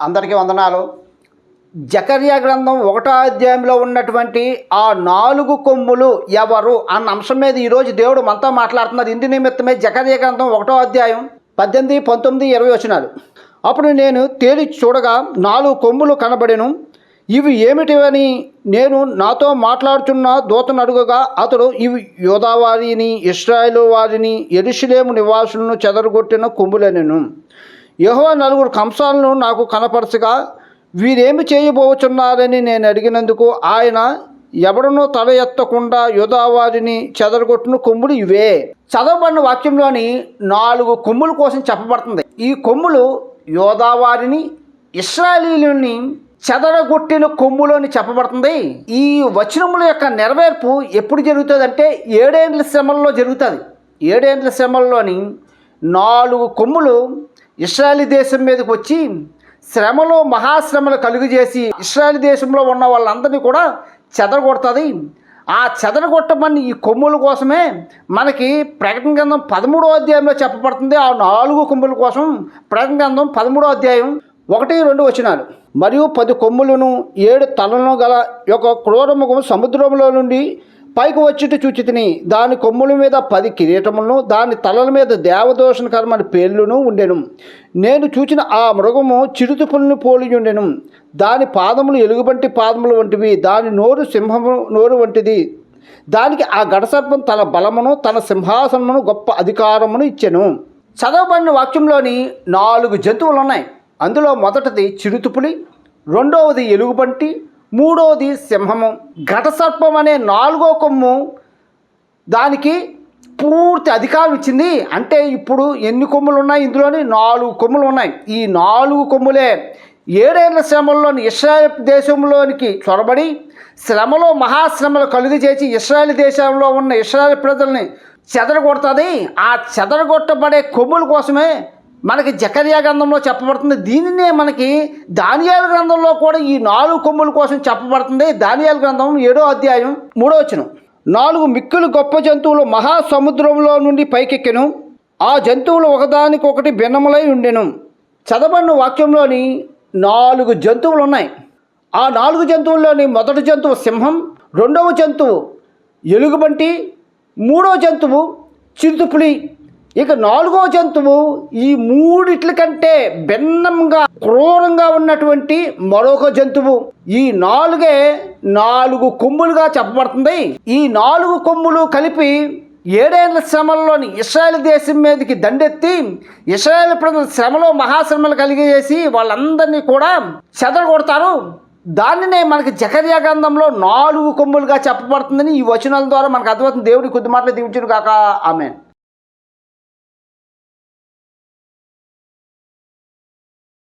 అందరికీ వందనాలు. జకర్యా గ్రంథం ఒకటో అధ్యాయంలో ఉన్నటువంటి ఆ నాలుగు కొమ్ములు ఎవరు అన్న అంశం మీద ఈరోజు దేవుడు మనతో మాట్లాడుతున్నారు ఇందు నిమిత్తమే జకర్యా గ్రంథం ఒకటో అధ్యాయం పద్దెనిమిది పంతొమ్మిది ఇరవై వచ్చినారు అప్పుడు నేను తేలి చూడగా నాలుగు కొమ్ములు కనబడెను. ఇవి ఏమిటివని నేను నాతో మాట్లాడుతున్న దూతను అడుగుగా అతడు ఇవి యోధావారిని వారిని వారిని ఎరుషులేము నివాసులను చెదరగొట్టిన కొమ్ములనెను. యహోవా నలుగురు కంసాలను నాకు కనపరచగా వీరేమి చేయబోచున్నారని నేను అడిగినందుకు ఆయన ఎవడనో తల ఎత్తకుండా యోధావారిని చెదరగొట్టిన కొమ్ములు ఇవే. చదవబడిన వాక్యంలోని నాలుగు కొమ్ముల కోసం చెప్పబడుతుంది. ఈ కొమ్ములు యోధావారిని ఇస్రాయలీలని చెదరగొట్టిన కొమ్ములు అని చెప్పబడుతుంది. ఈ వచనముల యొక్క నెరవేర్పు ఎప్పుడు జరుగుతుంది అంటే ఏడేండ్ల శ్రమల్లో జరుగుతుంది. ఏడేండ్ల శ్రమల్లోని నాలుగు కొమ్ములు ఇస్రాయల్ దేశం మీదకి వచ్చి శ్రమలో మహాశ్రమలు కలుగు చేసి ఇస్రాయల్ దేశంలో ఉన్న వాళ్ళందరినీ కూడా చెదరగొడుతుంది. ఆ చెదరగొట్టమని ఈ కొమ్ముల కోసమే మనకి ప్రకటన గ్రంథం పదమూడో అధ్యాయంలో చెప్పబడుతుంది. ఆ నాలుగు కొమ్ముల కోసం ప్రకటన గ్రంథం పదమూడో అధ్యాయం ఒకటి రెండు వచనాలు. మరియు పది కొమ్ములను ఏడు తలను గల యొక్క క్రూరముఖం సముద్రంలో నుండి పైకి వచ్చిటి చూచితిని దాని కొమ్ముల మీద పది కిరీటములను దాని తలల మీద దేవదోషణకరమైన పేర్లును ఉండెను. నేను చూచిన ఆ మృగము చిరుతుపులను పోలి ఉండెను. దాని పాదములు ఎలుగుబంటి పాదములు వంటివి దాని నోరు సింహము నోరు వంటిది. దానికి ఆ గడసర్పం తన బలమును తన సింహాసనమును గొప్ప అధికారమును ఇచ్చెను. చదవబడిన వాక్యంలోని నాలుగు జంతువులు ఉన్నాయి అందులో మొదటిది చిరుతుపులి రెండవది ఎలుగుబంటి మూడోది సింహము. ఘటసర్పం అనే నాలుగో కొమ్ము దానికి పూర్తి అధికారం ఇచ్చింది. అంటే ఇప్పుడు ఎన్ని కొమ్ములు ఉన్నాయి ఇందులోని నాలుగు కొమ్ములు ఉన్నాయి ఈ నాలుగు కొమ్ములే ఏడేళ్ళ శ్రమల్లోని ఇస్రాయల్ దేశంలోనికి చొరబడి శ్రమలో మహాశ్రమలు కలుగు చేసి ఇస్రాయల్ దేశంలో ఉన్న ఇస్రాయల్ ప్రజల్ని చెదరగొడుతుంది. ఆ చెదరగొట్టబడే కొమ్ముల కోసమే మనకి జకర్యా గ్రంథంలో చెప్పబడుతుంది. దీనినే మనకి దానియాల గ్రంథంలో కూడా ఈ నాలుగు కొమ్ముల కోసం చెప్పబడుతుంది. దానియాల గ్రంథం ఏడో అధ్యాయం మూడో వచ్చిన నాలుగు మిక్కులు గొప్ప జంతువులు మహాసముద్రంలో నుండి పైకెక్కెను. ఆ జంతువులు ఒకదానికొకటి భిన్నములై ఉండెను. చదవబడిన వాక్యంలోని నాలుగు జంతువులు ఉన్నాయి. ఆ నాలుగు జంతువుల్లోని మొదటి జంతువు సింహం రెండవ జంతువు ఎలుగుబంటి మూడవ జంతువు చిరుతుపులి ఇక నాలుగో జంతువు ఈ మూడిట్ల కంటే భిన్నంగా క్రూరంగా ఉన్నటువంటి మరొక జంతువు. ఈ నాలుగే నాలుగు కొమ్ములుగా చెప్పబడుతుంది. ఈ నాలుగు కొమ్ములు కలిపి ఏడేళ్ళ శ్రమల్లోని ఇస్రాయల్ దేశం మీదకి దండెత్తి ఇస్రాయల్ ప్రజల శ్రమలో మహాశ్రమలు కలిగజేసి వాళ్ళందరినీ కూడా చెదరగొడతారు. దానినే మనకి జకర్యా గ్రంథంలో నాలుగు కొమ్ములుగా చెప్పబడుతుందని ఈ వచనాల ద్వారా మనకు అర్థమవుతుంది. దేవుడి కొద్ది మాటలు దీవించును కాక ఆమె